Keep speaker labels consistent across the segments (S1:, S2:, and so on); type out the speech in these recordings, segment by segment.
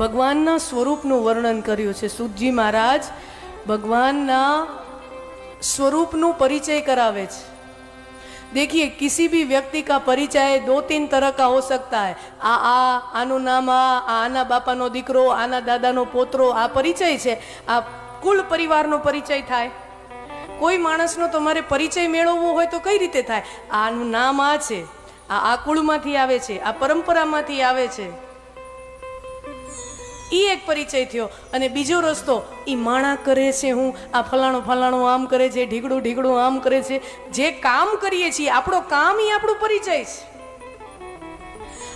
S1: ભગવાનના સ્વરૂપનું વર્ણન કર્યું છે. સુખજી મહારાજ ભગવાનના સ્વરૂપનું પરિચય કરાવે છે. દેખીએ, કિસી भी વ્યક્તિ કા પરિચય દો તીન तरह का हो सकता है આ આ, આનું નામ આ, આના બાપાનો દીકરો, આના દાદાનો પોતરો, આ પરિચય છે. આ કુલ પરિવારનો પરિચય થાય. કોઈ માણસનો તમારે પરિચય મેળવવો હોય તો કઈ રીતે થાય? આનું નામ આ છે. આ આ કુળમાંથી આવે છે. આ પરંપરામાંથી આવે છે. ઈ એક પરિચય થયો. અને બીજો રસ્તો એ માણા કરે છે હું, આ ફલાણું ફલાણું આમ કરે છે, ઢીગડું ઢીગડું આમ કરે છે. જે કામ કરીએ છીએ, આપણો કામ એ આપણો પરિચય છે.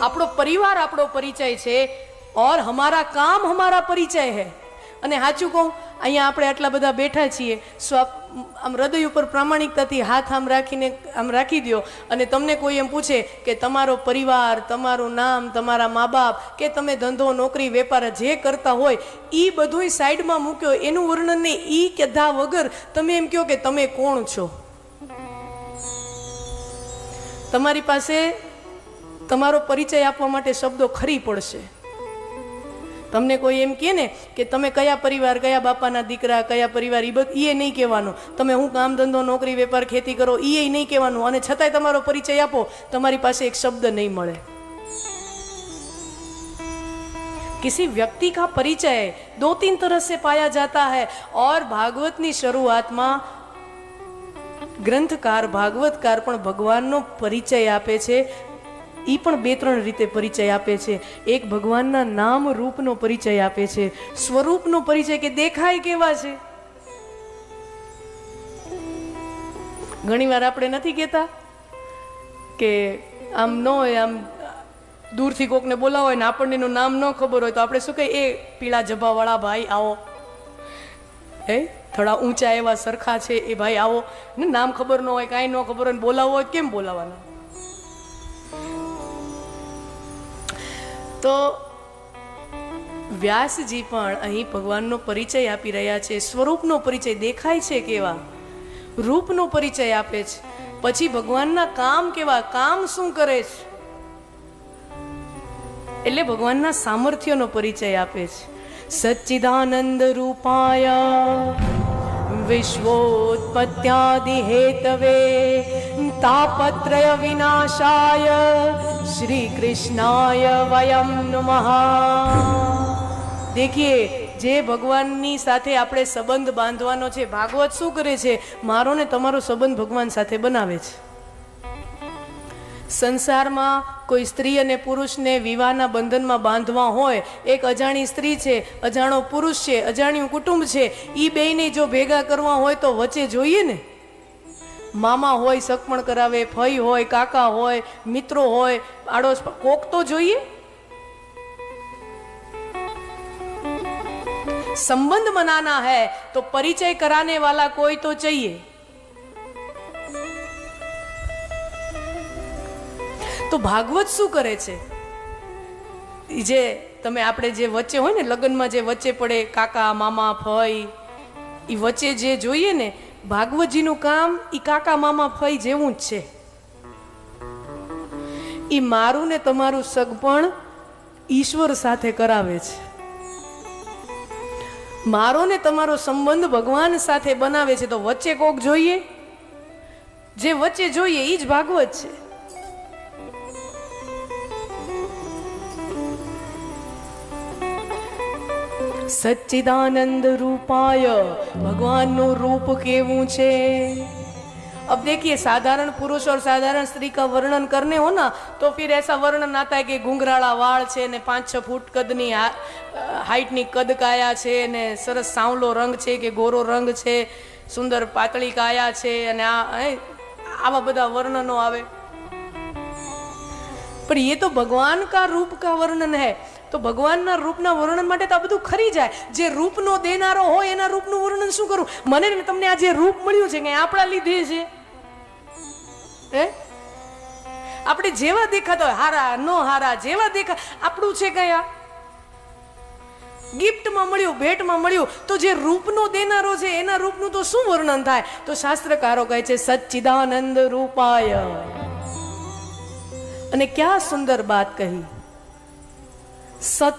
S1: આપણો પરિવાર આપણો પરિચય છે, ઓર હમારા કામ હમારા પરિચય હે. અને સાચું કહું, અહીંયા આપણે આટલા બધા બેઠા છીએ, સ્વ આમ હૃદય ઉપર પ્રામાણિકતાથી હાથ આમ રાખીને, આમ રાખી દો અને તમને કોઈ એમ પૂછે કે તમારો પરિવાર, તમારું નામ, તમારા મા બાપ કે તમે ધંધો, નોકરી, વેપાર જે કરતા હોય એ બધુંય સાઈડમાં મૂક્યો. એનું વર્ણન ને એ કીધા વગર તમે એમ કહો કે તમે કોણ છો? તમારી પાસે તમારો પરિચય આપવા માટે શબ્દો ખરી પડશે. તમને કોઈ એમ કહે ને કે તમે કયા પરિવાર કયા બાપાના દીકરા કયા પરિવાર એ બધું એ નહીં કહેવાનું તમે હું કામ ધંધો નોકરી વેપાર ખેતી કરો એ નહીં કહેવાનું અને છતાંય તમારો પરિચય આપો તમારી પાસે એક શબ્દ નહીં મળે किसी व्यक्ति का परिचय दो तीन तरह से पाया जाता है और ભાગવતની શરૂઆતમાં ગ્રંથકાર ભાગવતકાર પણ ભગવાનનો પરિચય આપે છે એ પણ બે ત્રણ રીતે પરિચય આપે છે. એક ભગવાનના નામ રૂપનો પરિચય આપે છે. સ્વરૂપનો પરિચય કે દેખાય કેવા છે? ઘણીવાર આપણે નથી કહેતા કે આમ ન હોય, આમ દૂરથી કોકને બોલાવો હોય ને આપણને એનું નામ ન ખબર હોય તો આપણે શું કહીએ? એ પીળા જભાવાળા ભાઈ, આવો. હે? થોડા ઊંચા એવા સરખા છે. એ ભાઈ, આવો. ને નામ ખબર ન હોય, કાંઈ ન ખબર હોય બોલાવવો હોય કેમ બોલાવાના તો વ્યાસજી પણ અહીં ભગવાનનો પરિચય આપી રહ્યા છે, સ્વરૂપનો પરિચય દેખાય છે કેવા? રૂપનો પરિચય આપે છે. પછી ભગવાનના કામ કેવા? કામ શું કરે છે? એટલે ભગવાનના સામર્થ્યનો પરિચય આપે છે. સચ્ચિદાનંદ રૂપાય વિશ્વોત્પત્યાદિ હેતવે તાપત્રય વિનાશાય શ્રી કૃષ્ણાય વયમ નમઃ દેખીએ જે ભગવાનની સાથે આપણે સંબંધ બાંધવાનો છે ભાગવત શું કરે છે મારો ને તમારો સંબંધ ભગવાન સાથે બનાવે છે સંસારમાં કોઈ સ્ત્રી અને પુરુષને વિવાહના બંધનમાં બાંધવા હોય, એક અજાણી સ્ત્રી છે, અજાણો પુરુષ છે, અજાણ્યું કુટુંબ છે એ બેયને જો ભેગા કરવા હોય તો વચ્ચે જોઈએ ને? મામા હોય સકમણ કરાવે, ફઈ હોય, કાકા હોય, મિત્રો હોય, આડોશ કોક તો જોઈએ? સંબંધ મનાના હે, તો પરિચય કરાને વાલા કોઈ તો ચાહીએ તો ભાગવત શું કરે છે? જે તમે આપણે જે વચ્ચે હોય ને, લગ્નમાં જે વચ્ચે પડે કાકા, મામા, ફઈ એ વચ્ચે જે જોઈએ ને, ભાગવતજીનું કામ એ કાકા, મામા, ફઈ જેવું જ છે. એ મારું ને તમારું સગપણ ઈશ્વર સાથે કરાવે છે. મારો ને તમારો સંબંધ ભગવાન સાથે બનાવે છે. તો વચ્ચે કોક જોઈએ? જે વચ્ચે જોઈએ એ જ ભાગવત છે. સચ્ચિદાનંદ રૂપાય. ભગવાનનું રૂપ કેવું છે? અબ દેખીએ, સાધારણ पुरुष और साधारण स्त्री का वर्णन करने हो ना तो फिर ऐसा वर्णन आता કે कि ઘૂંઘરાળા વાળ છે ને પાંચ છ ફૂટ કદની હાઇટની કદ કાયા છે ને સરસ સાંવલો રંગ છે કે ગોરો રંગ છે, સુંદર પાતળી કાયા છે અને આ આવા બધા વર્ણનો આવે. પણ એ તો ભગવાન કા રૂપ કા વર્ણન હૈ. તો ભગવાનના રૂપના વર્ણન માટે તો આ બધું ખરી જાય. જે રૂપનો દેનારો હોય એના રૂપનું વર્ણન શું કરું? મને તમને આ જે રૂપ મળ્યું છે કે આપણા લીધે છે. હે? આપણે જેવા દેખાતા હોય, હારા, નો હારા, જેવા દેખા, આપણું છે કયા ગિફ્ટમાં મળ્યું, ભેટમાં મળ્યું, તો જે રૂપનો દેનારો છે, એના રૂપનું તો શું વર્ણન થાય? તો શાસ્ત્રકારો કહે છે, સચ્ચિદાનંદ રૂપાય. અને ક્યાં સુંદર વાત કહી? સત.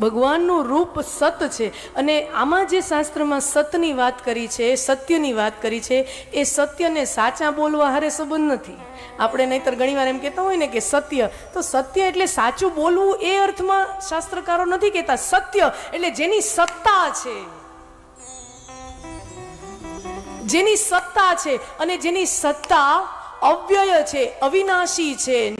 S1: ભગવાનનું રૂપ સત છે. અને આમાં જે શાસ્ત્રમાં સતની વાત કરી છે, સત્યની વાત કરી છે, એ સત્યને સાચા બોલવા હારે સંબંધ નથી. આપણે નહીતર ઘણીવાર એમ કહેતા હોય ને કે સત્ય. તો સત્ય એટલે સાચું બોલવું એ અર્થમાં શાસ્ત્રકારો નથી કહેતા. સત્ય એટલે જેની સત્તા છે. જેની સત્તા છે અને જેની સત્તા અવ્યય છે, અવિનાશી છે.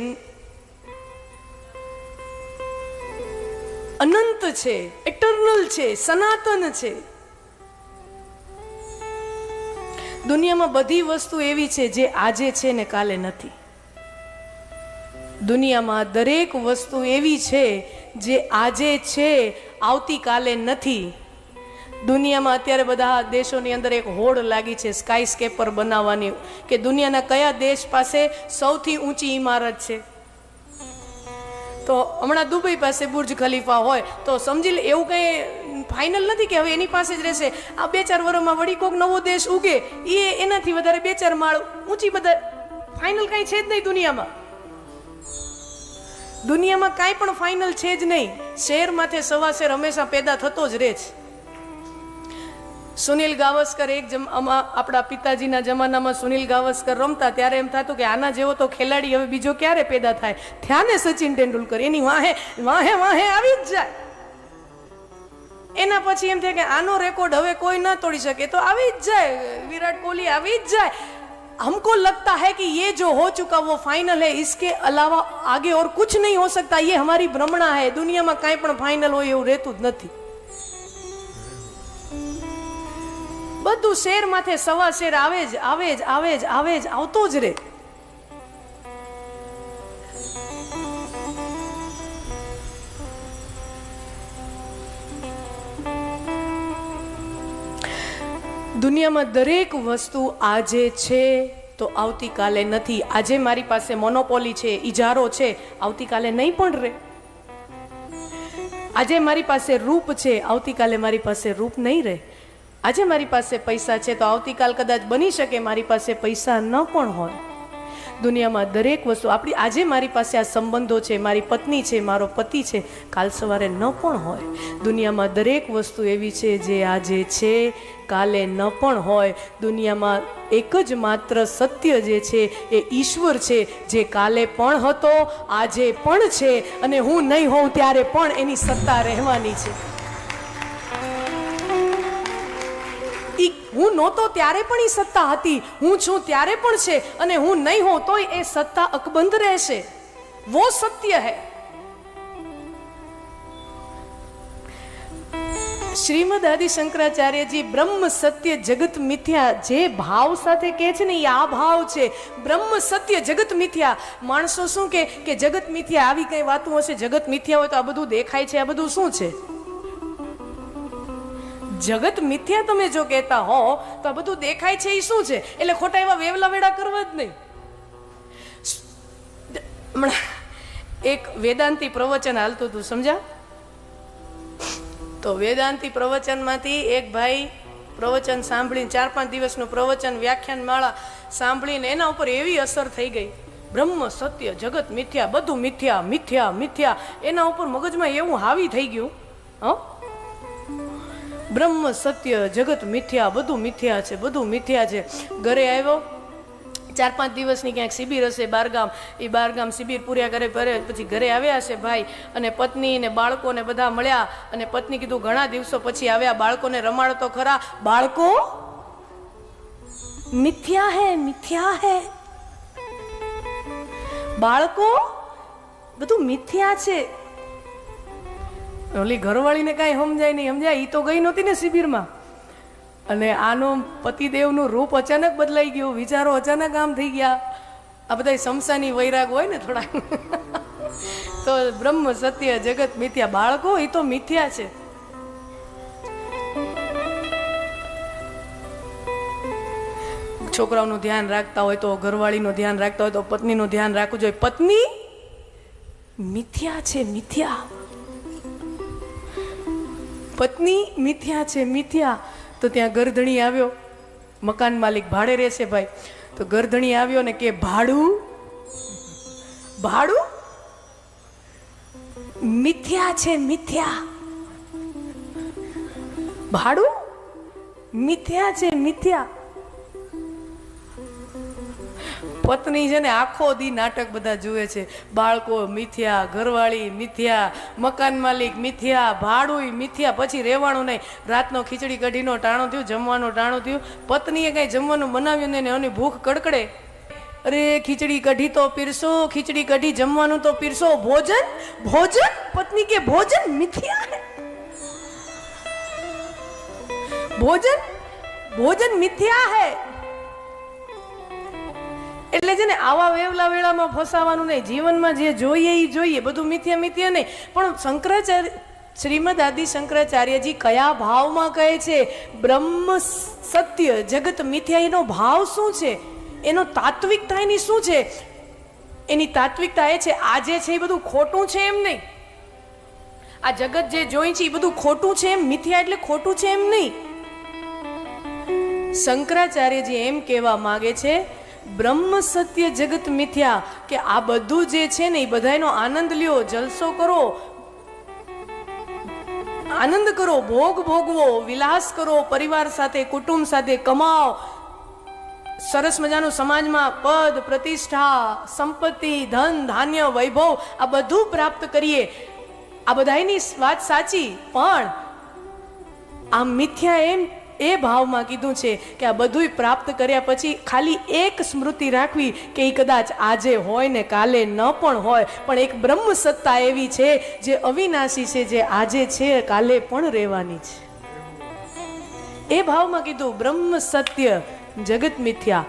S1: અનંત છે એટર્નલ છે, સનાતન છે. દુનિયામાં બધી વસ્તુ એવી છે જે આજે છે ને કાલે નથી. દુનિયામાં દરેક વસ્તુ એવી છે જે આજે છે, આવતીકાલે નથી. દુનિયામાં અત્યારે બધા દેશોની અંદર એક હોડ લાગી છે સ્કાય સ્કેપર બનાવવાની, કે દુનિયાના કયા દેશ પાસે સૌથી ઊંચી ઇમારત છે? તો હમણાં દુબઈ પાસે બુર્જ ખલીફા હોય, તો સમજી લે, એવું કંઈ ફાઇનલ નથી કે હવે એની પાસે જ રહેશે. આ બે ચાર વર્ષમાં વળી કોઈક નવો દેશ ઉગે એ એનાથી વધારે બે ચાર માળ ઊંચી બધા ફાઇનલ કાંઈ છે જ નહીં દુનિયામાં. દુનિયામાં કાંઈ પણ ફાઇનલ છે જ નહીં. શેર માથે સવા શેર હંમેશા પેદા થતો જ રહે છે. સુનિલ ગાવસ્કર એક જમ આમાં આપણા પિતાજીના જમાનામાં સુનિલ ગાવસ્કર રમતા ત્યારે એમ થતું કે આના જેવો તો ખેલાડી હવે બીજો ક્યારે પેદા થાય થયા ને સચિન તેંડુલકર એની વાહે વાહે વાહે આવી જ જાય એના પછી એમ થાય કે આનો રેકોર્ડ હવે કોઈ ના તોડી શકે તો આવી જ જાય વિરાટ કોહલી આવી જ જાય हमको लगता है कि ये जो हो चुका वो फाइनल है इसके अलावा आगे और कुछ नहीं हो सकता ये हमारी भ्रमणा है દુનિયામાં કાંઈ પણ ફાઇનલ હોય એવું રહેતું જ નથી બધું શેર માથે સવા શેર આવે જ આવે જ આવે જ આવે જ, આવતો જ રે દુનિયામાં દરેક વસ્તુ આજે છે તો આવતીકાલે નથી. આજે મારી પાસે મોનોપોલી છે ઇજારો છે, આવતીકાલે નહીં પણ રહે. આજે મારી પાસે રૂપ છે, આવતીકાલે મારી પાસે રૂપ નહીં રહે. આજે મારી પાસે પૈસા છે તો આવતીકાલ કદાચ બની શકે મારી પાસે પૈસા ન પણ હોય. દુનિયામાં દરેક વસ્તુ, આપણી આજે મારી પાસે આ સંબંધો છે, મારી પત્ની છે, મારો પતિ છે, કાલ સવારે ન પણ હોય. દુનિયામાં દરેક વસ્તુ એવી છે જે આજે છે, કાલે ન પણ હોય. દુનિયામાં એક જ માત્ર સત્ય જે છે એ ઈશ્વર છે, જે કાલે પણ હતો, આજે પણ છે અને હું નહીં હોઉં ત્યારે પણ એની સત્તા રહેવાની છે. ઈ હું નહોતો ત્યારે પણ એ સત્તા હતી. હું છું ત્યારે પણ છે અને હું નહીં હોઉં તોય એ સત્તા અકબંધ રહેશે. વો સત્ય હૈ. શ્રીમદ આદિ શંકરાચાર્યજી બ્રહ્મ સત્ય જગત મિથ્યા જે ભાવ સાથે કહે છે ને એ આ ભાવ છે. બ્રહ્મ સત્ય જગત મિથ્યા. માણસો શું કે જગત મિથ્યા, આવી કઈ વાતો હશે, જગત મિથ્યા હોય તો આ બધું દેખાય છે, આ બધું શું છે? જગત મિથ્યા તમે જો કહેતા હો, તો આ બધું દેખાય છે એ શું છે? એટલે ખોટા એવા વેવલા વેડા કરવા જ નહીં. હમણાં એક વેદાંતિ પ્રવચન હાલતું હતું સમજા તો વેદાંતિ પ્રવચનમાંથી એક ભાઈ પ્રવચન સાંભળીને ચાર પાંચ દિવસનું પ્રવચન વ્યાખ્યાન માળા સાંભળીને એના ઉપર એવી અસર થઈ ગઈ. બ્રહ્મ, સત્ય, જગત, મિથ્યા, બધું મિથ્યા મિથ્યા મિથ્યા. એના ઉપર મગજમાં એવું હાવી થઈ ગયું, હં? બ્રહ્મ, સત્ય, જગત મિથ્યા, બધું મિથ્યા છે, બધું મિથ્યા છે. ઘરે આવ્યો, ચાર પાંચ દિવસની ક્યાંક શિબિર હશે બારગામ, એ બારગામ શિબિર પૂર્યા કરે ભરે, પછી ઘરે આવ્યા હશે ભાઈ, અને પત્ની ને બાળકોને બધા મળ્યા, અને પત્ની કીધું ઘણા દિવસો પછી આવ્યા, બાળકોને રમાડતો ખરા. બાળકો, મિથ્યા હે મિથ્યા હે. બાળકો, બધું મિથ્યા છે. ઓલી ઘરવાળીને કાંઈ સમજાય નહીં. સમજાય? એ તો ગઈ નહોતી ને શિબિરમાં. અને આનો પતિદેવનું રૂપ અચાનક બદલાઈ ગયું. વિચારો અચાનક આમ થઈ ગયા. આ બધા શમશાની વૈરાગ હોય ને થોડા તો બ્રહ્મ, સત્ય, જગત મિથ્યા. બાળકો એ તો મિથ્યા છે. છોકરાઓનું ધ્યાન રાખતા હોય તો, ઘરવાળીનું ધ્યાન રાખતા હોય તો, પત્નીનું ધ્યાન રાખવું જોઈએ. પત્ની મિથ્યા છે, મિથ્યા. પત્ની મિથ્યા છે, મિથ્યા. તો ત્યાં ગરધણી આવ્યો. મકાન માલિક ભાડે રહેશે ભાઈ. તો ગરધણી આવ્યો ને કે, ભાડું? ભાડું? મિથ્યા છે, મિથ્યા. ભાડું? મિથ્યા છે, મિથ્યા. પત્ની છે ને આખો દી નાટક બધા જુએ છે. બાળકો મિથ્યા, ઘરવાળી મિથ્યા, મકાન માલિક મિથ્યા ભાડું મિથ્યા, પછી રહેવાનું નહીં. રાતનો ખીચડી કઢીનો ટાણું થયું, જમવાનું ટાણું થયું. પત્નીએ કાંઈ જમવાનું બનાવ્યું નહીં એની ભૂખ કડકડે. અરે ખીચડી કઢી તો પીરસો, ખીચડી કઢી જમવાનું તો પીરસો. ભોજન? ભોજન? પત્ની કે ભોજન મિથ્યા ભોજન? ભોજન મિથ્યા હે? એટલે છે ને આવા વેવલા વેળામાં ફસાવાનું નહીં. જીવનમાં જે જોઈએ એ જોઈએ. બધું મિથ્યા મિથ્યા નહીં. પણ શંકરાચાર્ય, શ્રીમદ આદિ શંકરાચાર્યજી કયા ભાવમાં કહે છે? બ્રહ્મ સત્ય જગત મિથ્યા એનો ભાવ શું છે? એનો તાત્વિકતા એની શું છે? એની તાત્વિકતા એ છે આજે છે એ બધું ખોટું છે એમ નહીં. આ જગત જે જોઈ છે એ બધું ખોટું છે એમ, મિથ્યા એટલે ખોટું છે એમ નહીં. શંકરાચાર્યજી એમ કહેવા માગે છે બ્રહ્મ સત્ય જગત મિથ્યા કે આ બધું જે છે ને એ બધાનો આનંદ લ્યો, જલસો કરો, આનંદ કરો, ભોગ ભોગવો, વિલાસ કરો, પરિવાર સાથે, કુટુંબ સાથે કમાઓ. સરસ મજાનું સમાજમાં પદ, પ્રતિષ્ઠા, સંપત્તિ, ધન, ધાન્ય, વૈભવ આ બધું પ્રાપ્ત કરીએ. આ બધાની વાત સાચી, પણ આ મિથ્યા એમ એ ભાવમાં કીધું છે કે આ બધું પ્રાપ્ત કર્યા પછી ખાલી એક સ્મૃતિ રાખવી કે એ કદાચ આજે હોય ને કાલે ન પણ હોય. પણ એક બ્રહ્મ સત્તા એવી છે જે અવિનાશી છે, જે આજે છે, કાલે પણ રહેવાની છે. એ ભાવમાં કીધું બ્રહ્મ સત્ય જગત મિથ્યા